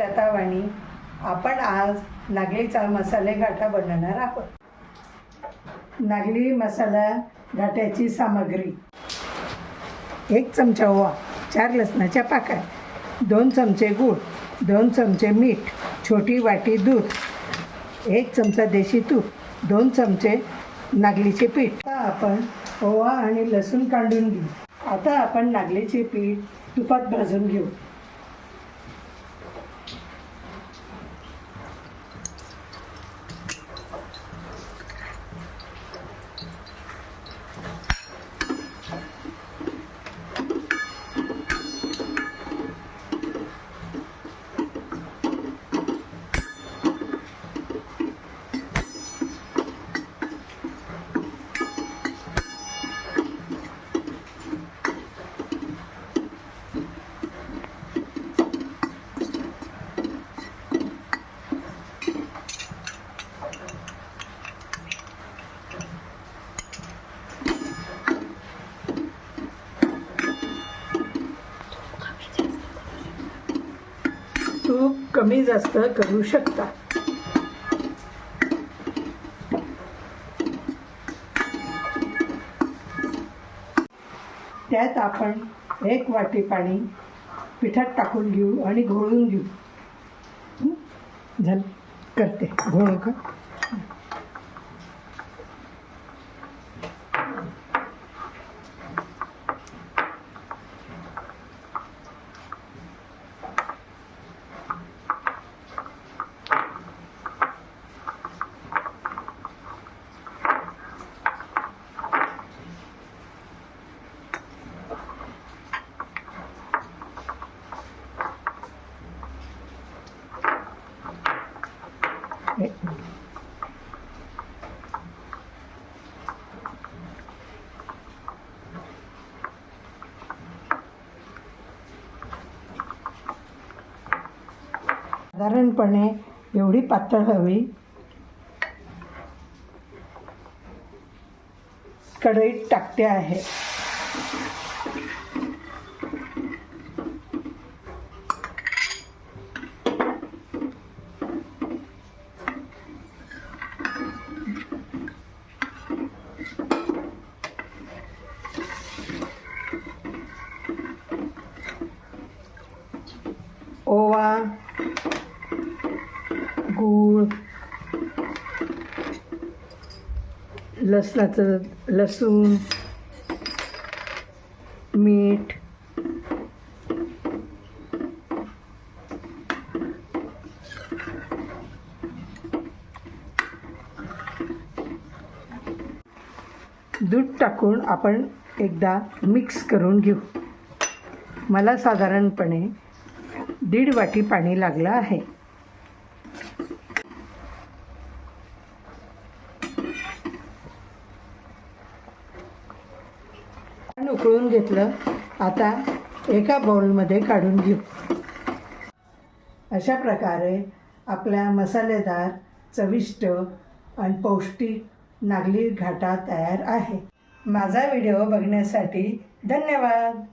लता वाणी आपण आज नागलीचा मसाले घाटा बनवणार आहोत. नागली मसाला घाट्याची सामग्री. एक चमचा ओवा चार लसणाच्या पाकळ्या दोन चमचे गूळ दोन चमचे मीठ छोटी वाटी दूध एक चमचा देशी तूप दोन चमचे नागलीचे पीठ. आता आपण ओवा आणि लसूण काढून घेऊ. आता आपण नागलीचे पीठ तुपात भाजून घेऊ. कमी जास्त करू शकता. त्यात आपण एक वाटी पाणी पिठात टाकून घेऊ आणि घोळून घेऊ. झालं? करते. घोळू का एक मिनिट. साधारणपणे एवढी पातळ हवी. कढईत टाकते आहे. ओवा. गूळ लसणाचं लसूण मीठ दूध टाकून आपण एकदा मिक्स करून घेऊ. मला साधारणपणे दीड वाटी पाणी लागलं आहे. उकळून घेतलं. आता एका बाउलमध्ये काढून घेऊ. अशा प्रकारे आपल्या मसालेदार चविष्ट आणि पौष्टिक नागली घाटा तयार आहे. माझा व्हिडिओ बघण्यासाठी धन्यवाद.